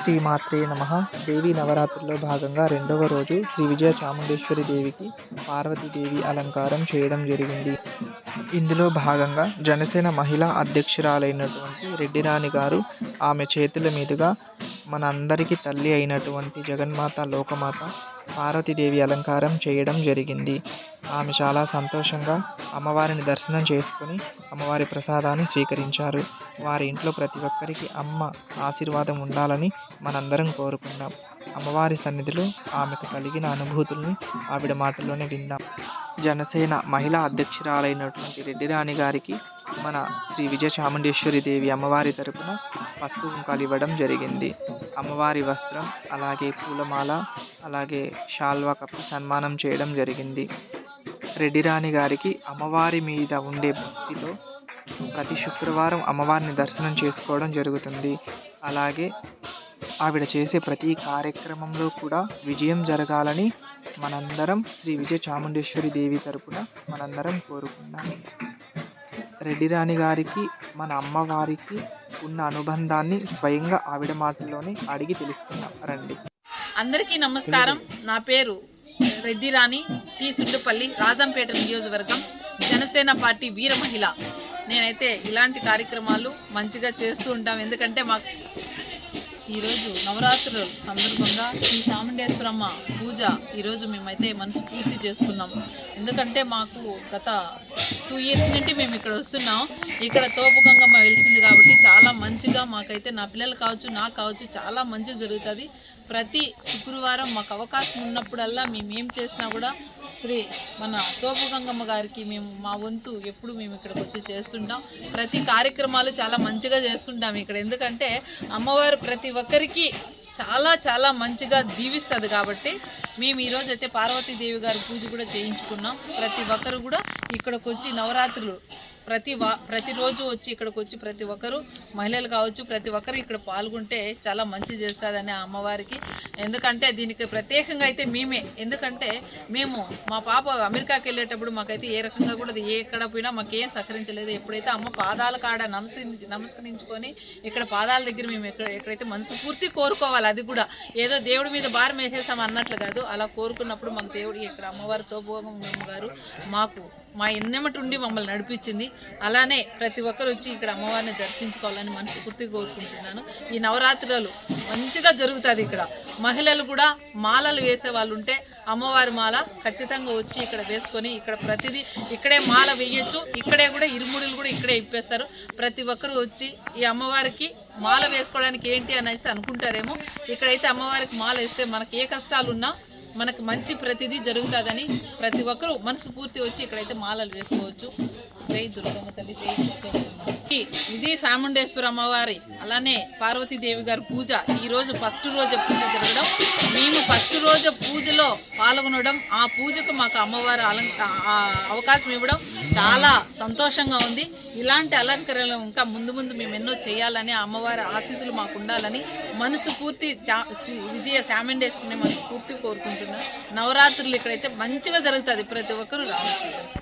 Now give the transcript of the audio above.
శ్రీమాత్రే నమ. దేవి నవరాత్రుల్లో భాగంగా రెండవ రోజు శ్రీ విజయ చాముండేశ్వరి దేవికి పార్వతీదేవి అలంకారం చేయడం జరిగింది. ఇందులో భాగంగా జనసేన మహిళా అధ్యక్షురాలైనటువంటి రెడ్డిరాణి గారు ఆమె చేతుల మీదుగా మన అందరికీ తల్లి అయినటువంటి జగన్మాత లోకమాత పార్వతీదేవి అలంకారం చేయడం జరిగింది. ఆమె చాలా సంతోషంగా అమ్మవారిని దర్శనం చేసుకుని అమ్మవారి ప్రసాదాన్ని స్వీకరించారు. వారి ఇంట్లో ప్రతి ఒక్కరికి అమ్మ ఆశీర్వాదం ఉండాలని మనందరం కోరుకుందాం అమ్మవారి సన్నిధిలో ఆమెకు కలిగిన అనుభూతుల్ని ఆవిడ మాటల్లోనే విందాం జనసేన మహిళా అధ్యక్షురాలైనటువంటి రెడ్డిరాణి గారికి మన శ్రీ విజయ చాముండేశ్వరి దేవి అమ్మవారి తరపున పసుపు కుంకాలు ఇవ్వడం జరిగింది. అమ్మవారి వస్త్రం అలాగే పూలమాల అలాగే షాల్వా కప్పి సన్మానం చేయడం జరిగింది. రెడ్డిరాణి గారికి అమ్మవారి మీద ఉండే భక్తితో ప్రతి శుక్రవారం అమ్మవారిని దర్శనం చేసుకోవడం జరుగుతుంది. అలాగే ఆవిడ చేసే ప్రతి కార్యక్రమంలో కూడా విజయం జరగాలని మనందరం శ్రీ విజయ చాముండేశ్వరి దేవి తరపున మనందరం కోరుకుందాం. రెడ్డిరాణి గారికి మన అమ్మవారికి ఉన్న అనుబంధాన్ని స్వయంగా ఆవిడ మాటల్లోనే అడిగి తెలుసుకుందాం. రండి. అందరికీ నమస్కారం. నా పేరు రెడ్డి రాణి టి. సుండుపల్లి రాజంపేట నియోజకవర్గం జనసేన పార్టీ వీర మహిళ. నేనైతే ఇలాంటి కార్యక్రమాలు మంచిగా చేస్తూ ఉంటాం. ఎందుకంటే మాకు ఈరోజు నవరాత్రుల సందర్భంగా శ్రీ చాముండేశ్వరమ్మ పూజ ఈరోజు మేమైతే మనసు పూర్తి చేసుకున్నాం. ఎందుకంటే మాకు గత టూ ఇయర్స్ నుండి మేము ఇక్కడ వస్తున్నాం. ఇక్కడ తోపు గంగమ్మ వెలిసింది మంచిగా మాకైతే నా పిల్లలు కావచ్చు నాకు కావచ్చు చాలా మంచిగా జరుగుతుంది. ప్రతి శుక్రవారం మాకు అవకాశం ఉన్నప్పుడల్లా మేము ఏం చేసినా కూడా శ్రీ మన తోపు గంగమ్మ గారికి మేము మా వంతు ఎప్పుడు మేము ఇక్కడికి వచ్చి చేస్తుంటాం. ప్రతి కార్యక్రమాలు చాలా మంచిగా చేస్తుంటాం ఇక్కడ. ఎందుకంటే అమ్మవారు ప్రతి ఒక్కరికి చాలా చాలా మంచిగా దీవిస్తుంది కాబట్టి మేము ఈరోజు అయితే పార్వతీదేవి గారి పూజ కూడా చేయించుకున్నాం. ప్రతి ఒక్కరు కూడా ఇక్కడికి వచ్చి నవరాత్రులు ప్రతి వా ప్రతిరోజు వచ్చి ఇక్కడికి వచ్చి ప్రతి ఒక్కరు మహిళలు కావచ్చు ప్రతి ఒక్కరు ఇక్కడ పాల్గొంటే చాలా మంచి చేస్తుందని ఆ అమ్మవారికి. ఎందుకంటే దీనికి ప్రత్యేకంగా అయితే మేమే. ఎందుకంటే మేము మా పాప అమెరికాకి వెళ్ళేటప్పుడు మాకైతే ఏ రకంగా కూడా ఏ ఎక్కడ పోయినా మాకేం సహకరించలేదు. ఎప్పుడైతే అమ్మ పాదాల కాడ నమస్ నమస్కరించుకొని ఇక్కడ పాదాల దగ్గర మేము ఎక్కడ ఎక్కడైతే మనసు పూర్తి కోరుకోవాలి అది కూడా ఏదో దేవుడి మీద భారం వేసేసాం అన్నట్లు కాదు అలా కోరుకున్నప్పుడు మాకు దేవుడు ఇక్కడ అమ్మవారి తోభోగం గారు మాకు మా ఎన్నెమటి ఉండి మమ్మల్ని నడిపించింది. అలానే ప్రతి ఒక్కరు వచ్చి ఇక్కడ అమ్మవారిని దర్శించుకోవాలని మనస్ఫూర్తిగా కోరుకుంటున్నాను. ఈ నవరాత్రులు మంచిగా జరుగుతుంది ఇక్కడ. మహిళలు కూడా మాలలు వేసే వాళ్ళు ఉంటే అమ్మవారి మాల ఖచ్చితంగా వచ్చి ఇక్కడ వేసుకొని ఇక్కడ ప్రతిదీ ఇక్కడే మాల వేయొచ్చు. ఇక్కడే కూడా ఇరుముడులు కూడా ఇక్కడే ఇప్పేస్తారు. ప్రతి ఒక్కరు వచ్చి ఈ అమ్మవారికి మాల వేసుకోవడానికి ఏంటి అనేసి అనుకుంటారేమో. ఇక్కడైతే అమ్మవారికి మాల వేస్తే మనకి ఏ కష్టాలు ఉన్నా మనకు మంచి ప్రతిదీ జరుగుతుందని ప్రతి ఒక్కరూ మనసు పూర్తి వచ్చి ఇక్కడైతే మాలలు వేసుకోవచ్చు. జై దుర్గమ్మ తల్లి జై దుర్గమ్మ. ఇది సాముండేశ్వర అమ్మవారి అలానే పార్వతీదేవి గారి పూజ ఈ రోజు ఫస్ట్ రోజు పూజ జరగడం. రోజు పూజలో పాల్గొనడం ఆ పూజకు మాకు అమ్మవారు అలంక అవకాశం ఇవ్వడం చాలా సంతోషంగా ఉంది. ఇలాంటి అలంకరణలు ఇంకా ముందు ముందు మేము ఎన్నో చేయాలని అమ్మవారి ఆశీస్సులు మాకు ఉండాలని మనసు పూర్తి చా- శ్రీ విజయ శామెండేశ్వరిని మనసు పూర్తి కోరుకుంటున్నాను. నవరాత్రులు ఇక్కడైతే మంచిగా జరుగుతుంది. ప్రతి ఒక్కరూ రావచ్చు.